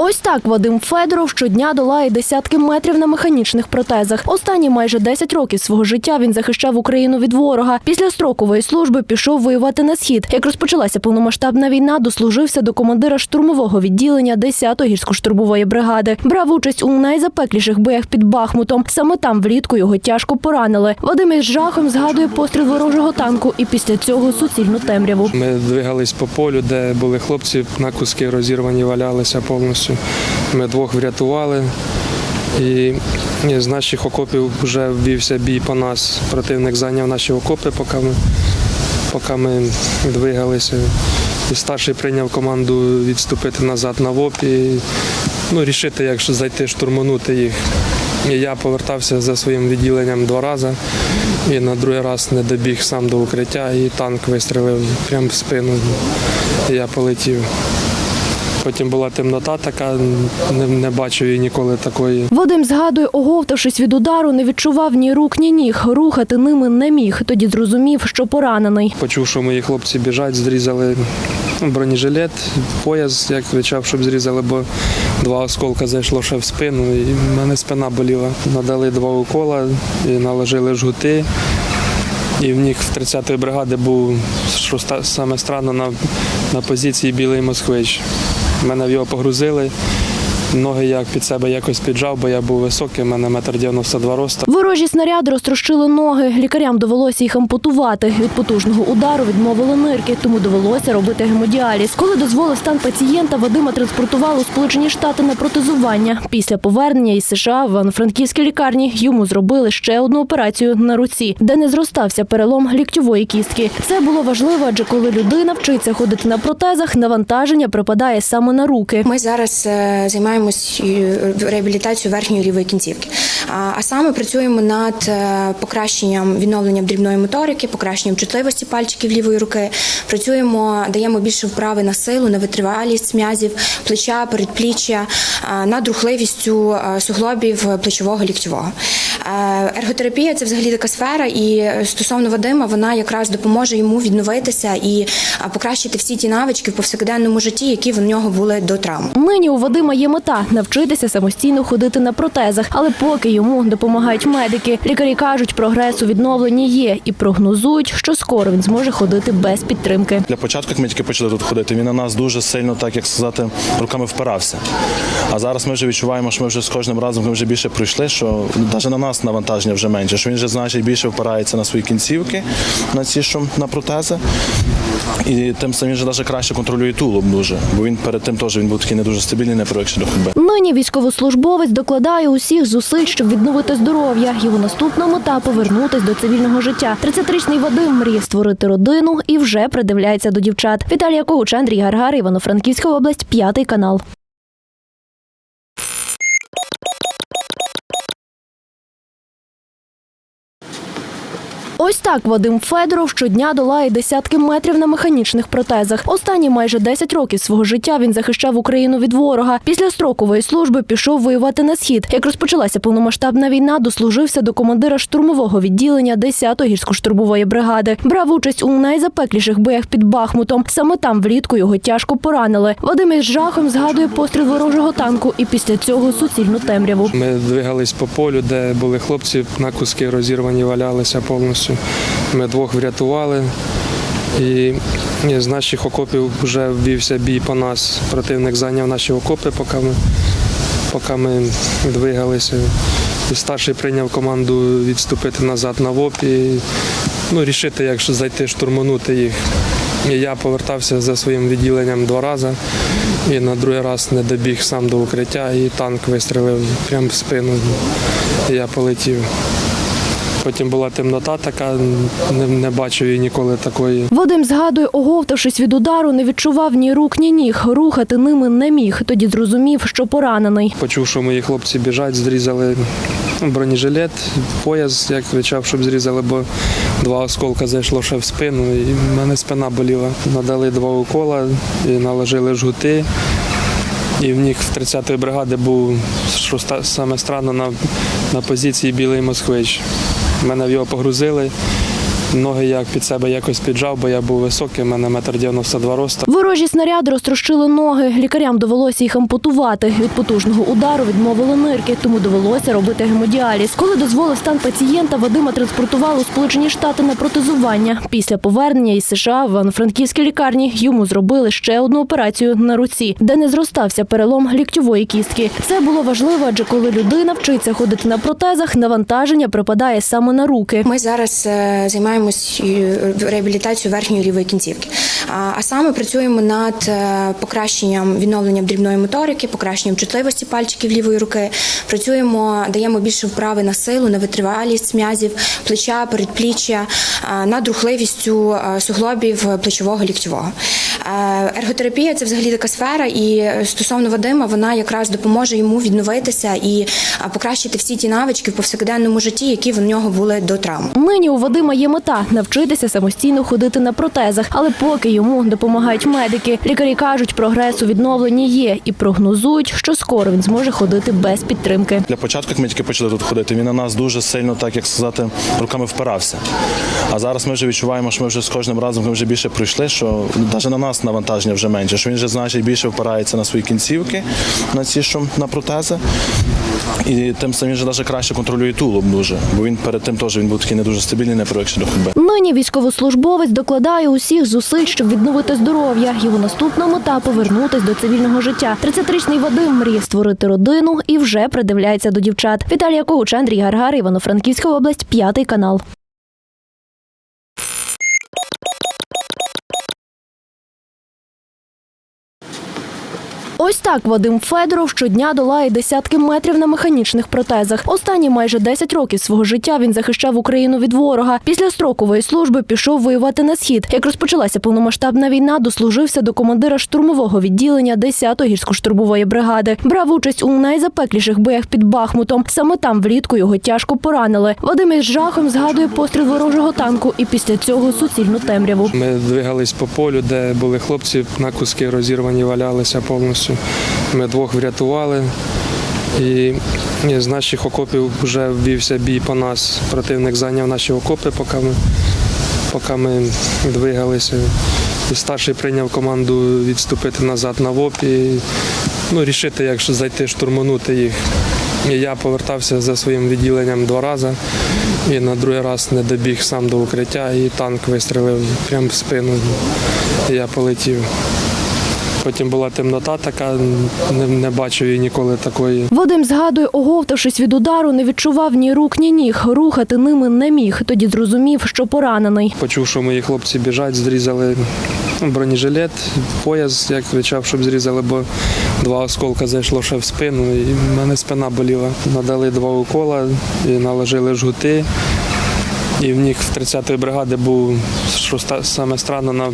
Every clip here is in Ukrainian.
Ось так Вадим Федоров щодня долає десятки метрів на механічних протезах. Останні майже 10 років свого життя він захищав Україну від ворога. Після строкової служби пішов воювати на схід. Як розпочалася повномасштабна війна, дослужився до командира штурмового відділення 10-ї гірсько-штурмової бригади. Брав участь у найзапекліших боях під Бахмутом. Саме там влітку його тяжко поранили. Вадим із жахом згадує постріл ворожого танку і після цього суцільну темряву. Ми двигались по полю, де були хлопці, на куски розірвані валялися повністю. Ми двох врятували. І з наших окопів вже ввівся бій по нас. Противник зайняв наші окопи, поки ми, поки ми двигалися. І старший прийняв команду відступити назад на ВОП і ну, рішити, якщо зайти штурманути їх. І я повертався за своїм відділенням два рази і на другий раз не добіг сам до укриття, і танк вистрелив прямо в спину. І я полетів. Потім була темнота така, не, не бачив її ніколи такої. Вадим згадує, оговтавшись від удару, не відчував ні рук, ні ніг. Рухати ними не міг. Тоді зрозумів, що поранений. Почув, що мої хлопці біжать, зрізали бронежилет, пояс, як кричав, щоб зрізали, бо два осколка зайшло ще в спину, і в мене спина боліла. Надали два укола і наложили жгути. І в них в 30-ї бригади був що саме странно на, на позиції білий москвич. Мене в його погрузили. Ноги як під себе якось піджав, бо я був високий, в мене метр 92 росту. Ворожі снаряди розтрощили ноги. Лікарям довелося їх ампутувати. Від потужного удару відмовили нирки, тому довелося робити гемодіаліз. Коли дозволив стан пацієнта, Вадима транспортували у Сполучені Штати на протезування. Після повернення із США в Івано-Франківській лікарні йому зробили ще одну операцію на руці, де не зростався перелом ліктьової кістки. Це було важливо, адже коли людина вчиться ходити на протезах, навантаження припадає саме на руки. Ми зараз е, займаємось е, реабілітацією верхньої лівої кінцівки. А- саме працюємо над е, покращенням відновленням дрібної моторики, покращенням чутливості пальчиків лівої руки. Працюємо, даємо більше вправи на силу, на витривалість м'язів, плеча, передпліччя, над рухливістю е, суглобів плечового ліктьового. Е, Ерготерапія це взагалі така сфера, і е, стосовно Вадима, вона якраз допоможе йому відновитися і е, покращити всі ті навички в повсякденному житті, які в нього були до травм. Нині у Вадима є мета навчитися самостійно ходити на протезах, але поки йому допомагають медики. Лікарі кажуть, прогрес у відновленні є і прогнозують, що скоро він зможе ходити без підтримки. Для початку, як ми тільки почали тут ходити, він на нас дуже сильно, так як сказати, руками впирався. А зараз ми вже відчуваємо, що ми вже з кожним разом ми вже більше пройшли, що навіть на нас навантаження вже менше, що він вже значить більше впирається на свої кінцівки, на ці що на протези. І тим самим вже навіть краще контролює тулуб дуже, бо він перед тим теж він був такий не дуже стабільний, не привикший до ходьби. Нині військовослужбовець докладає усіх зусиль, щоб відновити здоров'я. Його наступна мета повернутись до цивільного життя. 30-річний Вадим мріє створити родину і вже придивляється до дівчат. Віталія Когуч, Андрій Гаргар, Івано-Франківська область, п'ятий канал. Ось так Вадим Федоров щодня долає десятки метрів на механічних протезах. Останні майже 10 років свого життя він захищав Україну від ворога. Після строкової служби пішов воювати на схід. Як розпочалася повномасштабна війна, дослужився до командира штурмового відділення 10-ї гірсько-штурмової бригади. Брав участь у найзапекліших боях під Бахмутом. Саме там влітку його тяжко поранили. Вадим із жахом згадує постріл ворожого танку і після цього суцільну темряву. Ми двигались по полю, де були хлопці, на куски розірвані валялися повністю. Ми двох врятували. І з наших окопів вже ввівся бій по нас. Противник зайняв наші окопи, поки ми, поки ми двигалися. І старший прийняв команду відступити назад на ВОП і ну, рішити, якщо зайти штурманути їх. І я повертався за своїм відділенням два рази і на другий раз не добіг сам до укриття, і танк вистрелив прямо в спину. І я полетів. Потім була темнота така, не, не бачив її ніколи такої. Вадим згадує, оговтавшись від удару, не відчував ні рук, ні ніг. Рухати ними не міг. Тоді зрозумів, що поранений. Почув, що мої хлопці біжать, зрізали бронежилет, пояс, як кричав, щоб зрізали, бо два осколка зайшло ще в спину, і в мене спина боліла. Надали два укола і наложили жгути. І в них в 30-ї бригади був що саме странно на, на позиції білий москвич. Мене в його погрузили. Ноги як під себе якось піджав, бо я був високий, у мене метр 92 росту. Ворожі снаряди розтрощили ноги. Лікарям довелося їх ампутувати. Від потужного удару відмовили нирки, тому довелося робити гемодіаліз. Коли дозволив стан пацієнта, Вадима транспортували у Сполучені Штати на протезування. Після повернення із США в Івано-Франківській лікарні йому зробили ще одну операцію на руці, де не зростався перелом ліктьової кістки. Це було важливо, адже коли людина вчиться ходити на протезах, навантаження припадає саме на руки. Ми зараз е, займаємось е, реабілітацією верхньої лівої кінцівки. А, саме працюємо над е, покращенням відновленням дрібної моторики, покращенням чутливості пальчиків лівої руки. Працюємо, даємо більше вправи на силу, на витривалість м'язів, плеча, передпліччя, е, над рухливістю е, суглобів плечового ліктьового. Е, Ерготерапія це взагалі така сфера, і е, стосовно Вадима, вона якраз допоможе йому відновитися і е, покращити всі ті навички в повсякденному житті, які в нього були до травм. Нині у Вадима є мета навчитися самостійно ходити на протезах, але поки йому допомагають медики. Лікарі кажуть, прогрес у відновленні є і прогнозують, що скоро він зможе ходити без підтримки. Для початку, як ми тільки почали тут ходити, він на нас дуже сильно, так як сказати, руками впирався. А зараз ми вже відчуваємо, що ми вже з кожним разом ми вже більше пройшли, що навіть на нас навантаження вже менше, що він вже значить більше впирається на свої кінцівки, на ці що на протези. І тим самим вже навіть краще контролює тулуб дуже, бо він перед тим теж він був такий не дуже стабільний, не привикший до ходьби. Нині військовослужбовець докладає усіх зусиль, щоб відновити здоров'я. Його наступна мета повернутись до цивільного життя. 30-річний Вадим мріє створити родину і вже придивляється до дівчат. Віталія Когуч, Андрій Гаргар, Івано-Франківська область, п'ятий канал. Так Вадим Федоров щодня долає десятки метрів на механічних протезах. Останні майже 10 років свого життя він захищав Україну від ворога. Після строкової служби пішов воювати на схід. Як розпочалася повномасштабна війна, дослужився до командира штурмового відділення 10-ї гірсько-штурмової бригади. Брав участь у найзапекліших боях під Бахмутом. Саме там влітку його тяжко поранили. Вадим із жахом згадує постріл ворожого танку і після цього суцільну темряву. Ми двигались по полю, де були хлопці, на куски розірвані, валялися повністю. Ми двох врятували. І з наших окопів вже ввівся бій по нас. Противник зайняв наші окопи, поки ми, поки ми двигалися. І старший прийняв команду відступити назад на ВОП і ну, рішити, як зайти, штурманути їх. І я повертався за своїм відділенням два рази. І на другий раз не добіг сам до укриття, і танк вистрелив прямо в спину. І я полетів. Потім була темнота така, не, не бачив її ніколи такої. Вадим згадує, оговтавшись від удару, не відчував ні рук, ні ніг. Рухати ними не міг. Тоді зрозумів, що поранений. Почув, що мої хлопці біжать, зрізали бронежилет, пояс, як кричав, щоб зрізали, бо два осколка зайшло ще в спину, і в мене спина боліла. Надали два укола і наложили жгути. І в них в 30-ї бригади був що саме странно на,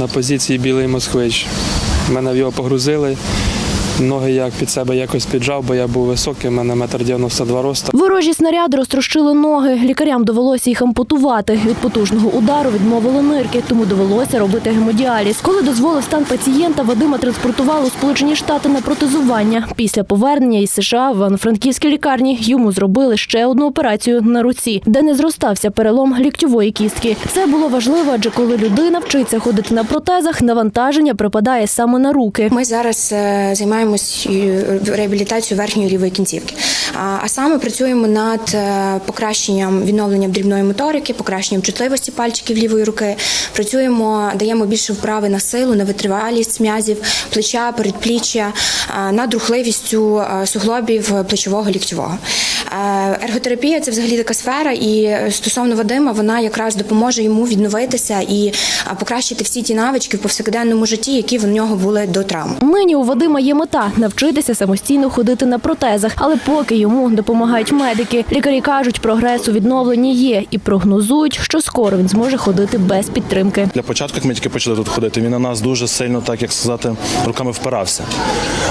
на позиції білий москвич. Мене в його погрузили. Ноги як під себе якось піджав, бо я був високий, у мене метр 92 росту. Ворожі снаряди розтрощили ноги. Лікарям довелося їх ампутувати. Від потужного удару відмовили нирки, тому довелося робити гемодіаліз. Коли дозволив стан пацієнта, Вадима транспортували у Сполучені Штати на протезування. Після повернення із США в Івано-Франківській лікарні йому зробили ще одну операцію на руці, де не зростався перелом ліктьової кістки. Це було важливо, адже коли людина вчиться ходити на протезах, навантаження припадає саме на руки. Ми зараз е, займаємось реабілітацією верхньої лівої кінцівки. А, саме працюємо над е, покращенням відновленням дрібної моторики, покращенням чутливості пальчиків лівої руки. Працюємо, даємо більше вправи на силу, на витривалість м'язів, плеча, передпліччя, е, над рухливістю е, суглобів плечового ліктьового. Ерготерапія це взагалі така сфера, і стосовно Вадима, вона якраз допоможе йому відновитися і покращити всі ті навички в повсякденному житті, які в нього були до травм. Нині у Вадима є мета навчитися самостійно ходити на протезах, але поки йому допомагають медики. Лікарі кажуть, прогрес у відновленні є і прогнозують, що скоро він зможе ходити без підтримки. Для початку, як ми тільки почали тут ходити, він на нас дуже сильно, так як сказати, руками впирався.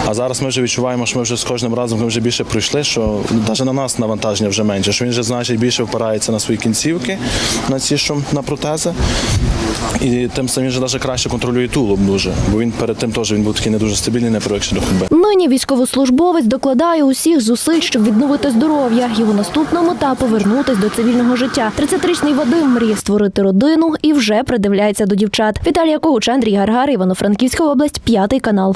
А зараз ми вже відчуваємо, що ми вже з кожним разом вже більше пройшли, що навіть на нас навантаження вже менше, що він вже значить більше впирається на свої кінцівки, на ці що на протези. І тим самим же навіть краще контролює тулуб дуже, бо він перед тим теж він був такий не дуже стабільний, не привикший до ходьби. Нині військовослужбовець докладає усіх зусиль, щоб відновити здоров'я. Його наступна мета повернутись до цивільного життя. 30-річний Вадим мріє створити родину і вже придивляється до дівчат. Віталія Когуч, Андрій Гаргар, Івано-Франківська область, п'ятий канал.